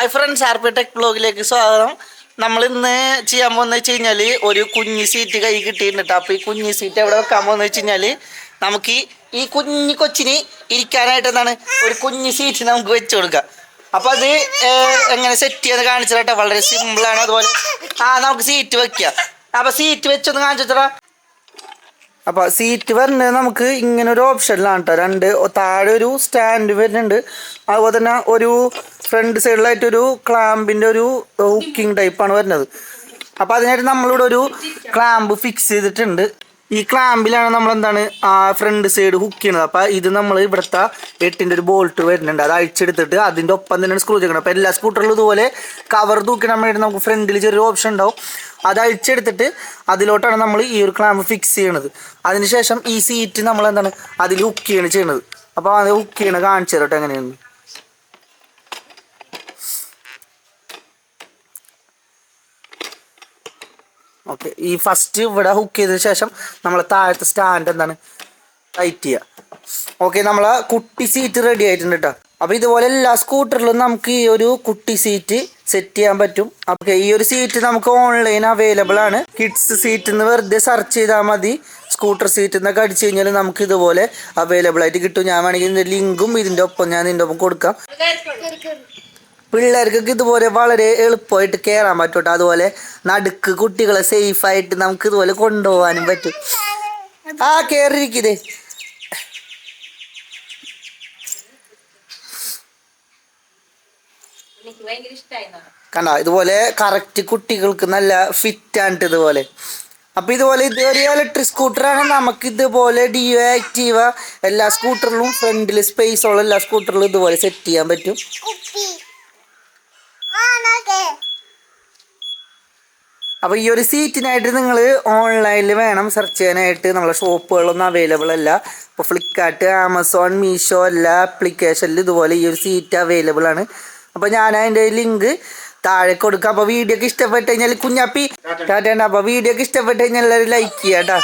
Hi friends R P tech ബ്ലോഗിലേക്ക് സ്വാഗതം. നമ്മൾ ഇന്ന് ചെയ്യാൻ പോകുന്ന വെച്ച് കഴിഞ്ഞാൽ ഒരു കുഞ്ഞി സീറ്റ് കൈ കിട്ടിയിട്ടുണ്ട്. അപ്പോൾ ഈ കുഞ്ഞി സീറ്റ് എവിടെ വെക്കാൻ പോകുന്ന വെച്ച് കഴിഞ്ഞാൽ നമുക്ക് ഈ- കുഞ്ഞി കൊച്ചിന് ഇരിക്കാനായിട്ട് എന്താണ്? ഒരു കുഞ്ഞി സീറ്റ് നമുക്ക് വെച്ച് കൊടുക്കാം. അപ്പോൾ അത് എങ്ങനെ സെറ്റ് ചെയ്യാന്ന് കാണിച്ചു വളരെ സിമ്പിളാണ് അതുപോലെ ആ നമുക്ക് സീറ്റ് വെക്കാം. അപ്പോൾ സീറ്റ് വെച്ചൊന്ന് കാണിച്ചു അപ്പോൾ സീറ്റ് വരുന്നത് നമുക്ക് ഇങ്ങനെ ഒരു ഓപ്ഷനിലാണ് കേട്ടോ രണ്ട് താഴെ ഒരു സ്റ്റാൻഡ് വരുന്നുണ്ട്. അതുപോലെ തന്നെ ഒരു ഫ്രണ്ട് സൈഡിലായിട്ട് ഒരു ക്ലാമ്പിന്റെ ഒരു ഹുക്കിംഗ് ടൈപ്പാണ് വരുന്നത്. അപ്പോൾ അതിനായിട്ട് നമ്മളിവിടെ ഒരു ക്ലാമ്പ് ഫിക്സ് ചെയ്തിട്ടുണ്ട്. ഈ ക്ലാമ്പിലാണ് നമ്മൾ എന്താണ് ആ ഫ്രണ്ട് സൈഡ് ഹുക്ക് ചെയ്യുന്നത് അപ്പോൾ ഇത് നമ്മൾ ഇവിടുത്തെ എട്ടിന്റെ ഒരു ബോൾട്ട് വരുന്നുണ്ട്. അത് അഴിച്ചെടുത്തിട്ട് അതിന്റെ ഒപ്പം തന്നെയാണ് സ്ക്രൂ ചെയ്യണം അപ്പോൾ എല്ലാ സ്കൂട്ടറിലും ഇതുപോലെ കവർ തൂക്കണം വേണ്ടി നമുക്ക് ഫ്രണ്ടിൽ ചെറിയൊരു ഓപ്ഷൻ ഉണ്ടാവും. അത് അഴിച്ചെടുത്തിട്ട് അതിലോട്ടാണ് നമ്മൾ ഈ ഒരു ക്ലാമ്പ് ഫിക്സ് ചെയ്യണത്. അതിനുശേഷം ഈ സീറ്റ് നമ്മൾ എന്താണ് അതിൽ ഹുക്ക് ചെയ്യണം ചെയ്യണത്. അപ്പോൾ അത് ഹുക്ക് ചെയ്യണ കാണിച്ചു തരട്ടെ എങ്ങനെയാണ് ഓക്കെ ഈ ഫസ്റ്റ് ഇവിടെ ഹുക്ക് ചെയ്തതിന് ശേഷം നമ്മൾ താഴത്തെ സ്റ്റാൻഡ് എന്താണ്? ടൈറ്റ് ചെയ്യുക ഓക്കെ നമ്മൾ കുട്ടി സീറ്റ് റെഡി ആയിട്ടുണ്ട് കേട്ടോ അപ്പോൾ ഇതുപോലെ എല്ലാ സ്കൂട്ടറിലും നമുക്ക് ഈ ഒരു കുട്ടി സീറ്റ് സെറ്റ് ചെയ്യാൻ പറ്റും. ഓക്കെ ഈ ഒരു സീറ്റ് നമുക്ക് ഓൺലൈൻ അവൈലബിൾ ആണ്. കിഡ്സ് സീറ്റ് എന്ന് വെറുതെ സെർച്ച് ചെയ്താൽ മതി. സ്കൂട്ടർ സീറ്റ് എന്നൊക്കെ അടിച്ചു കഴിഞ്ഞാൽ നമുക്ക് ഇതുപോലെ അവൈലബിൾ ആയിട്ട് കിട്ടും. ഞാൻ വേണമെങ്കിൽ ഇതിന്റെ ലിങ്കും ഇതിന്റെ ഒപ്പം ഞാൻ ഇതിന്റെ ഒപ്പം കൊടുക്കാം. പിള്ളേർക്കൊക്കെ ഇതുപോലെ വളരെ എളുപ്പമായിട്ട് കയറാൻ പറ്റും അതുപോലെ നടുക്ക് കുട്ടികളെ സേഫ് ആയിട്ട് നമുക്ക് ഇതുപോലെ കൊണ്ടുപോകാനും പറ്റും. ആ കയറിയിരിക്കുന്നേ കണ്ട? ഇതുപോലെ കറക്റ്റ് കുട്ടികൾക്ക് നല്ല ഫിറ്റ് ആണ് ഇതുപോലെ. അപ്പൊ ഇതുപോലെ ഇത് ഒരു ഇലക്ട്രിക് സ്കൂട്ടറാണ് നമുക്ക് ഇതുപോലെ ഡിയോ ആക്റ്റീവ എല്ലാ സ്കൂട്ടറിലും ഫ്രണ്ടിൽ സ്പേസ് ഉള്ള എല്ലാ സ്കൂട്ടറിലും ഇതുപോലെ സെറ്റ് ചെയ്യാൻ പറ്റും. അപ്പോൾ ഈ ഒരു സീറ്റിനായിട്ട് നിങ്ങൾ ഓൺലൈനിൽ വേണം സെർച്ച് ചെയ്യാനായിട്ട്. നമ്മളെ ഷോപ്പുകളൊന്നും അവൈലബിൾ അല്ല. ഇപ്പോൾ ഫ്ലിപ്കാർട്ട് ആമസോൺ മീഷോ എല്ലാ ആപ്ലിക്കേഷനിലും ഇതുപോലെ ഈ ഒരു സീറ്റ് അവൈലബിൾ ആണ്. അപ്പോൾ ഞാൻ അതിന്റെ ലിങ്ക് താഴെ കൊടുക്കാം. അപ്പോൾ വീഡിയോ ഒക്കെ ഇഷ്ടപ്പെട്ട് കഴിഞ്ഞാൽ കുഞ്ഞാപ്പി ടാറ്റ. അപ്പോൾ വീഡിയോ ഒക്കെ ഇഷ്ടപ്പെട്ട് കഴിഞ്ഞാൽ എല്ലാവരും ലൈക്ക് ചെയ്യാം കേട്ടോ